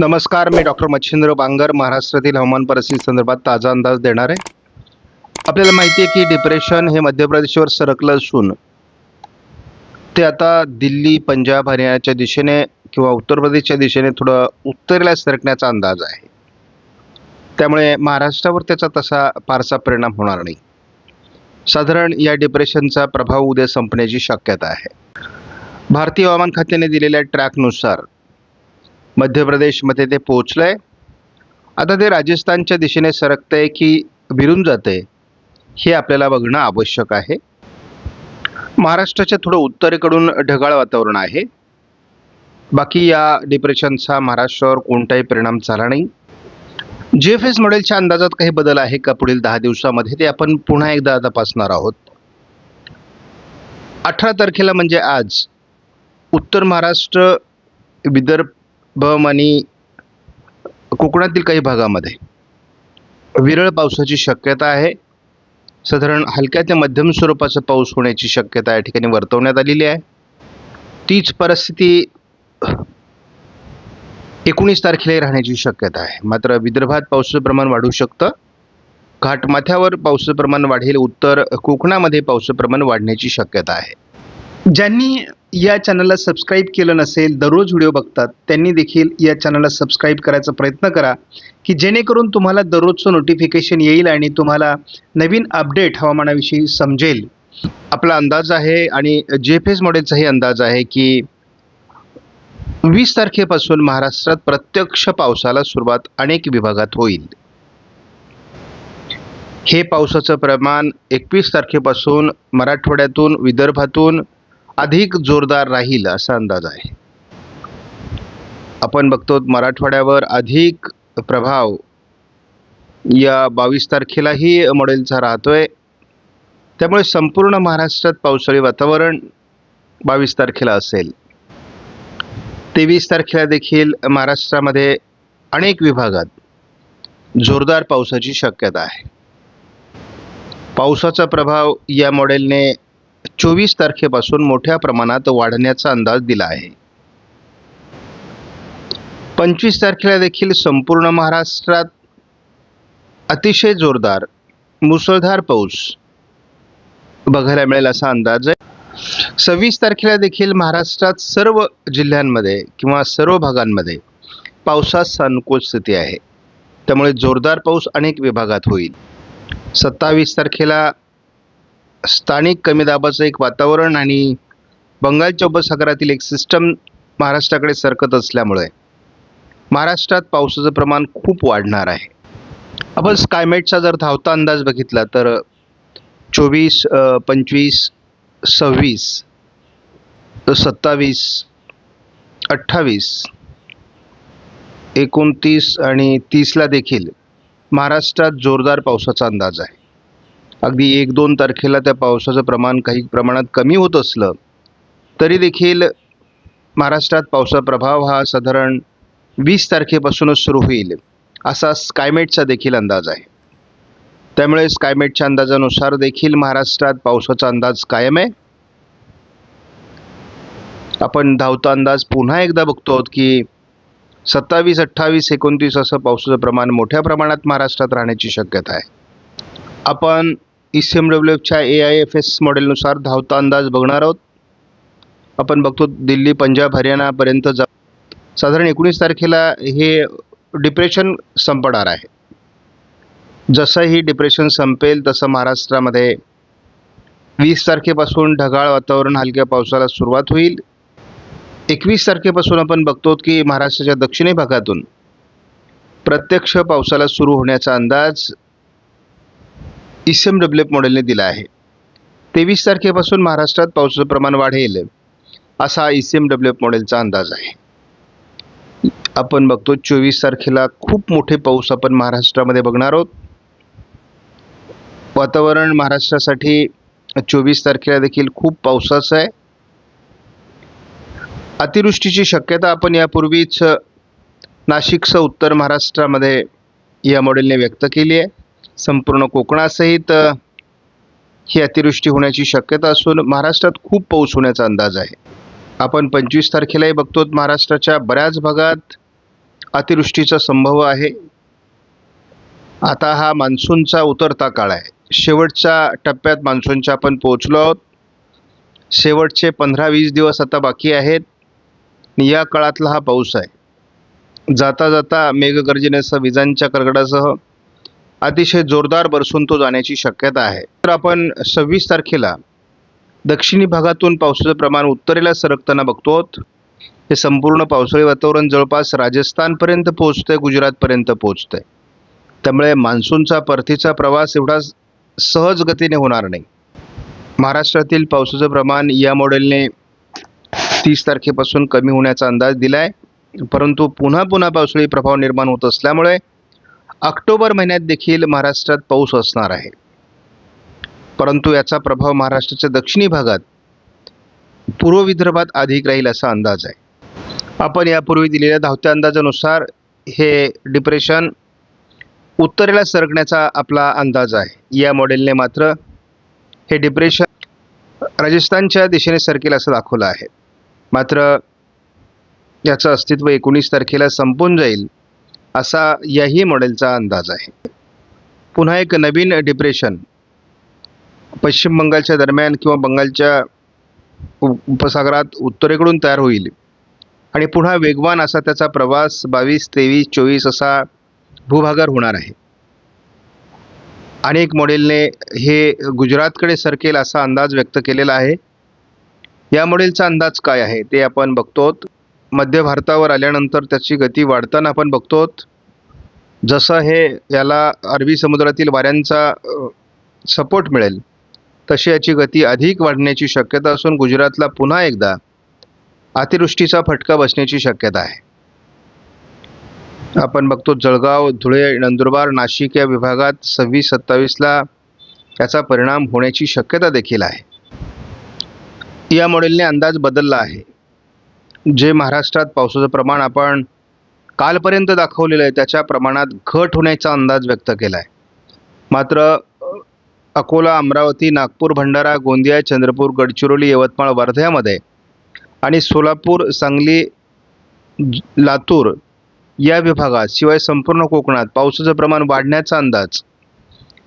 नमस्कार मी डॉक्टर मच्छिंद्र बांगर महाराष्ट्रातील हवामान परिस्थिती संदर्भात ताजा अंदाज देणार आहे. आपल्याला माहिती आहे की डिप्रेशन हे मध्य प्रदेशवर सरकलं असून ते आता दिल्ली पंजाब हरियाणाच्या दिशेने किंवा उत्तर प्रदेशच्या दिशेने थोडं उत्तरेला सरकण्याचा अंदाज आहे. त्यामुळे महाराष्ट्रावर त्याचा तसा फारसा परिणाम होणार नाही. साधारण या डिप्रेशनचा प्रभाव उद्या संपण्याची शक्यता आहे. भारतीय हवामान खात्याने दिलेल्या ट्रॅकनुसार मध्य प्रदेशमध्ये ते पोचलं आहे आता ते राजस्थानच्या दिशेने सरकतंय की विरून जाते हे आपल्याला बघणं आवश्यक आहे. महाराष्ट्राच्या थोडं उत्तरेकडून ढगाळ वातावरण आहे. बाकी या डिप्रेशनचा महाराष्ट्रावर कोणताही परिणाम झाला नाही. जी एफ एस मॉडेलच्या अंदाजात काही बदल आहे का पुढील दहा दिवसामध्ये ते आपण पुन्हा एकदा तपासणार आहोत. अठरा तारखेला म्हणजे आज उत्तर महाराष्ट्र विदर्भ आणि कोकणातील काही भागामध्ये विरळ पावसाची शक्यता आहे. साधारण हलक्या ते मध्यम स्वरूपाचा पाऊस होण्याची शक्यता या ठिकाणी वर्तवण्यात आलेली आहे. तीच परिस्थिती एकोणीस तारखेला राहण्याची शक्यता आहे. मात्र विदर्भात पावसाचं प्रमाण वाढू शकतं. घाटमाथ्यावर पावसाचं प्रमाण वाढेल. उत्तर कोकणामध्ये पावसाचं प्रमाण वाढण्याची शक्यता आहे. ज्यांनी या चॅनलला सबस्क्राईब केलं नसेल दररोज व्हिडिओ बघतात त्यांनी देखील या चॅनलला सबस्क्राईब करायचा प्रयत्न करा की जेणेकरून तुम्हाला दररोजचं नोटिफिकेशन येईल आणि तुम्हाला नवीन अपडेट हवामानाविषयी समजेल. आपला अंदाज आहे आणि जे एफ एस मॉडेलचाही अंदाज आहे की वीस तारखेपासून महाराष्ट्रात प्रत्यक्ष पावसाला सुरुवात अनेक विभागात होईल. हे पावसाचं प्रमाण एकवीस तारखेपासून मराठवाड्यातून विदर्भातून अधिक जोरदार राहील असा अंदाज आहे. आपण बघतो मराठवाड्यावर अधिक प्रभाव या बावीस तारखेलाही मॉडेलचा राहतोय. त्यामुळे संपूर्ण महाराष्ट्रात पावसाळी वातावरण बावीस तारखेला असेल. तेवीस तारखेला देखील महाराष्ट्रामध्ये अनेक विभागात जोरदार पावसाची शक्यता आहे. पावसाचा प्रभाव या मॉडेलने चोवीस तारखेपासून मोठ्या प्रमाणात वाढण्याचा अंदाज दिला आहे. पंचवीस तारखेला देखील संपूर्ण महाराष्ट्रात अतिशय जोरदार मुसळधार पाऊस बघायला मिळेल असा अंदाज आहे. सव्वीस तारखेला देखील महाराष्ट्रात सर्व जिल्ह्यांमध्ये किंवा सर्व भागांमध्ये पावसास सानुकूल स्थिती आहे. त्यामुळे जोरदार पाऊस अनेक विभागात होईल. सत्तावीस तारखेला स्थानिक कमी दाबाचं एक वातावरण आणि बंगालच्या उपसागरातील एक सिस्टम महाराष्ट्राकडे सरकत असल्यामुळे महाराष्ट्रात पावसाचं प्रमाण खूप वाढणार आहे. आपण स्कायमेटचा जर धावता अंदाज बघितला तर चोवीस पंचवीस सव्वीस सत्तावीस अठ्ठावीस एकोणतीस आणि तीसला देखील महाराष्ट्रात जोरदार पावसाचा अंदाज आहे. अगदी एक दोन तारखेला त्या पावसाचं प्रमाण काही प्रमाणात कमी होत असलं तरी देखील महाराष्ट्रात पावसाचा प्रभाव हा साधारण वीस तारखेपासूनच सुरू होईल असा स्कायमेटचा देखील अंदाज आहे. त्यामुळे स्कायमेटच्या अंदाजानुसार देखील महाराष्ट्रात पावसाचा अंदाज कायम आहे. आपण धावता अंदाज पुन्हा एकदा बघतो आहोत की सत्तावीस अठ्ठावीस एकोणतीस असं पावसाचं प्रमाण मोठ्या प्रमाणात महाराष्ट्रात राहण्याची शक्यता आहे. आपण ई सी एम डब्ल्यू एफच्या ए आय एफ एस मॉडेलनुसार धावता अंदाज बघणार आहोत. आपण बघतो दिल्ली पंजाब हरियाणापर्यंत जा साधारण एकोणीस तारखेला हे डिप्रेशन संपणार आहे. जसं ही डिप्रेशन संपेल तसं महाराष्ट्रामध्ये वीस तारखेपासून ढगाळ वातावरण हलक्या पावसाला सुरुवात होईल. एकवीस तारखेपासून आपण बघतो की महाराष्ट्राच्या दक्षिणी भागातून प्रत्यक्ष पावसाला सुरू होण्याचा अंदाज E C M W F मॉडेलने दिला आहे. तेवीस तारखेपासून महाराष्ट्रात पावसाचं प्रमाण वाढेल असा E C M W F मॉडेलचा अंदाज आहे. आपण बघतो चोवीस तारखेला खूप मोठे पाऊस आपण महाराष्ट्रामध्ये बघणार आहोत. वातावरण महाराष्ट्रासाठी चोवीस तारखेला देखील खूप पावसाचं आहे. अतिवृष्टीची शक्यता आपण यापूर्वीच नाशिकसह उत्तर महाराष्ट्रामध्ये या मॉडेलने व्यक्त केली आहे. संपूर्ण कोकणासहित ही अतिवृष्टी होण्याची शक्यता असून महाराष्ट्रात खूप पाऊस होण्याचा अंदाज आहे. आपण पंचवीस तारखेलाही बघतो महाराष्ट्राच्या बऱ्याच भागात अतिवृष्टीचा संभव आहे. आता हा मान्सूनचा उतरता काळ आहे. शेवटच्या टप्प्यात मान्सूनच्या आपण पोहोचलो आहोत. शेवटचे पंधरा वीस दिवस आता बाकी आहेत. या काळातला हा पाऊस आहे. जाता जाता मेघगर्जनेसह विजांच्या कडकडासह अतिशय जोरदार बरसून तो जाण्याची शक्यता आहे. तर आपण सव्वीस तारखेला दक्षिणी भागातून पावसाचं प्रमाण उत्तरेला सरकताना बघतो हे संपूर्ण पावसाळी वातावरण जवळपास राजस्थानपर्यंत पोहोचतंय गुजरातपर्यंत पोहोचतंय. त्यामुळे मान्सूनचा परतीचा प्रवास एवढा सहज गतीने होणार नाही. महाराष्ट्रातील पावसाचं प्रमाण या मॉडेलने तीस तारखेपासून कमी होण्याचा अंदाज दिला आहे परंतु पुन्हा पुन्हा पावसाळी प्रभाव निर्माण होत असल्यामुळे ऑक्टोबर महिन्यात देखील महाराष्ट्रात पाऊस असणार आहे. परंतु याचा प्रभाव महाराष्ट्राच्या दक्षिणी भागात पूर्व विदर्भात अधिक राहील असा अंदाज आहे. आपण यापूर्वी दिलेल्या धावत्या अंदाजानुसार हे डिप्रेशन उत्तरेला सरकण्याचा आपला अंदाज आहे. या मॉडेलने मात्र हे डिप्रेशन राजस्थानच्या दिशेने सरकेल असं दाखवलं आहे. मात्र याचं अस्तित्व एकोणीस तारखेला संपून जाईल. असा याही मॉडेलचा अंदाज आहे. पुन्हा एक नवीन डिप्रेशन पश्चिम बंगालच्या दरम्यान किंवा बंगालच्या उपसागरात उत्तरेकडून तयार होईल. आणि पुन्हा वेगवान असा त्याचा प्रवास बावीस तेवीस चोवीस असा भूभागावर होणार आहे. अनेक मॉडेलने हे गुजरातकडे सरकेल असा अंदाज व्यक्त केलेला आहे. या मॉडेलचा अंदाज काय आहे ते आपण बघतो मध्य भारतावर आल्यानंतर त्याची गती वाढताना आपण बघतो जसं हे याला अरबी समुद्रातील वाऱ्यांचा सपोर्ट मिळेल तशी याची गती अधिक वाढण्याची शक्यता असून गुजरातला पुन्हा एकदा अतिवृष्टीचा फटका बसण्याची शक्यता आहे. आपण बघतो जळगाव धुळे नंदुरबार नाशिक या विभागात सव्वीस सत्तावीसला याचा परिणाम होण्याची शक्यता देखील आहे. या मॉडेलने अंदाज बदलला आहे. जे महाराष्ट्रात पावसाचं प्रमाण आपण कालपर्यंत दाखवलेलं आहे त्याच्या प्रमाणात घट होण्याचा अंदाज व्यक्त केला आहे मात्र अकोला अमरावती नागपूर भंडारा गोंदिया चंद्रपूर गडचिरोली यवतमाळ वर्ध्यामध्ये आणि सोलापूर सांगली लातूर या विभागात शिवाय संपूर्ण कोकणात पावसाचं प्रमाण वाढण्याचा अंदाज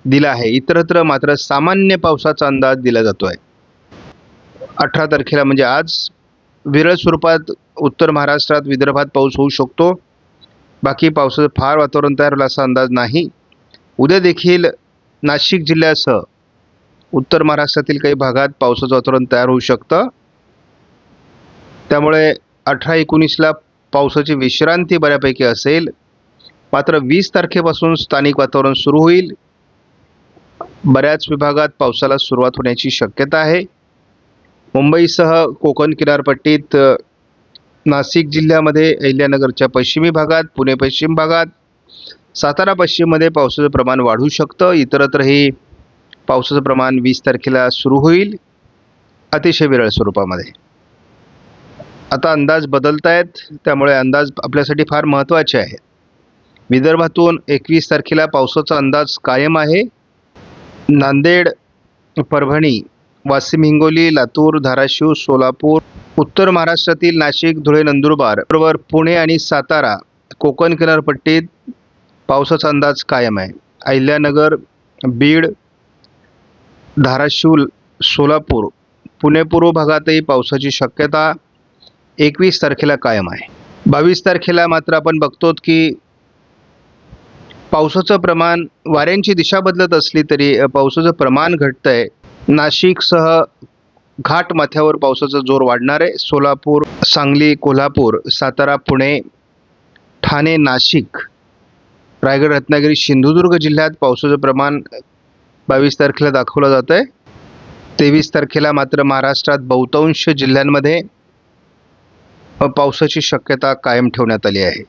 दिला आहे. इतरत्र मात्र सामान्य पावसाचा अंदाज दिला जातो आहे अठरा तारखेला म्हणजे आज विरळ स्वरूपात उत्तर महाराष्ट्रात विदर्भात पाऊस होऊ शकतो. बाकी पावसाचं फार वातावरण तयार होईल असा अंदाज नाही. उद्या देखील नाशिक जिल्ह्यासह उत्तर महाराष्ट्रातील काही भागात पावसाचं वातावरण तयार होऊ शकतं. त्यामुळे अठरा एकोणीसला पावसाची विश्रांती बऱ्यापैकी असेल. मात्र वीस तारखेपासून स्थानिक वातावरण सुरू होईल. बऱ्याच विभागात पावसाला सुरुवात होण्याची शक्यता आहे. मुंबईसह कोकण किनारपट्टीत नाशिक जिल्ह्यामध्ये अहिल्यानगरच्या पश्चिमी भागात पुणे पश्चिम भागात सातारा पश्चिममध्ये पावसाचं प्रमाण वाढू शकतं. इतरत्रही पावसाचं प्रमाण वीस तारखेला सुरू होईल अतिशय विरळ स्वरूपामध्ये. आता अंदाज बदलत आहेत त्यामुळे अंदाज आपल्यासाठी फार महत्त्वाचे आहेत. विदर्भातून एकवीस तारखेला पावसाचा अंदाज कायम आहे. नांदेड परभणी वाशिम हिंगोली लातूर धाराशिव सोलापूर उत्तर महाराष्ट्रातील नाशिक धुळे नंदुरबार बरोबर पुणे आणि सातारा कोकण किनारपट्टीत पावसाचा अंदाज कायम आहे. अहिल्यानगर बीड धाराशिव सोलापूर पुणे पूर्व भागातही पावसाची शक्यता एकवीस तारखेला कायम आहे. बावीस तारखेला मात्र आपण बघतो की पावसाचं प्रमाण वाऱ्यांची दिशा बदलत असली तरी पावसाचं प्रमाण घटतं आहे नाशिकसह घाट माथ्यावर पावसाचा जोर वाढणार आहे. सोलापूर सांगली कोल्हापूर सातारा पुणे ठाणे नाशिक रायगड रत्नागिरी सिंधुदुर्ग जिल्ह्यात पावसाचं प्रमाण बावीस तारखेला दाखवलं जात आहे. तेवीस तारखेला मात्र महाराष्ट्रात बहुतांश जिल्ह्यांमध्ये पावसाची शक्यता कायम ठेवण्यात आली आहे.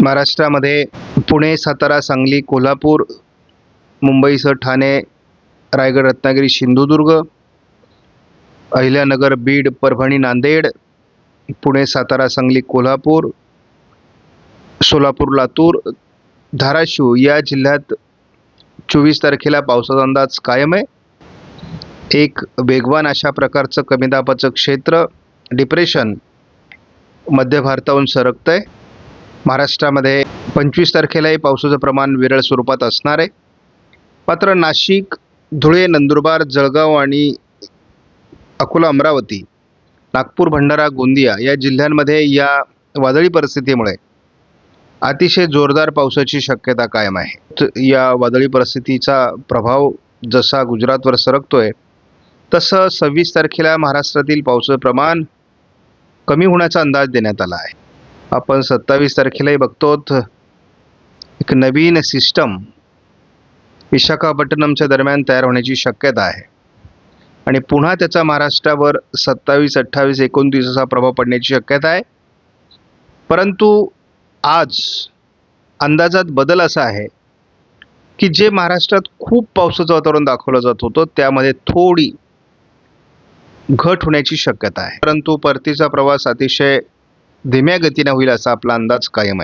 महाराष्ट्रामध्ये पुणे सातारा सांगली कोल्हापूर मुंबईसह ठाणे रायगड रत्नागिरी सिंधुदुर्ग अहिल्यानगर बीड परभणी नांदेड पुणे सातारा सांगली कोल्हापूर सोलापूर लातूर धाराशिव या जिल्ह्यात चोवीस तारखेला पावसाचा अंदाज कायम आहे. एक वेगवान अशा प्रकारचं कमी दाबाचं क्षेत्र डिप्रेशन मध्य भारताहून सरकतं आहे महाराष्ट्रामध्ये पंचवीस तारखेलाही पावसाचं प्रमाण विरळ स्वरूपात असणार आहे. मात्र नाशिक धुळे नंदुरबार जळगाव आणि अकोला अमरावती नागपूर भंडारा गोंदिया या जिल्ह्यांमध्ये या वादळी परिस्थितीमुळे अतिशय जोरदार पावसाची शक्यता कायम आहे. त- या वादळी परिस्थितीचा प्रभाव जसा गुजरातवर सरकतोय तसं सव्वीस तारखेला महाराष्ट्रातील पावसाचं प्रमाण कमी होण्याचा अंदाज देण्यात आला आहे. आपण सत्तावीस तारखेलाही बघतो एक नवीन सिस्टम विशाखापट्टणमच्या दरम्यान तयार होण्याची शक्यता आहे. आणि पुन्हा त्याचा महाराष्ट्रावर सत्तावीस अठ्ठावीस एकोणतीस असा प्रभाव पडण्याची शक्यता आहे. परंतु आज अंदाजात बदल असा आहे की जे महाराष्ट्रात खूप पावसाचं वातावरण दाखवलं जात होतं त्यामध्ये थोडी घट होण्याची शक्यता आहे. परंतु परतीचा प्रवास अतिशय धीम्या गतीने होईल असा आपला अंदाज कायम आहे.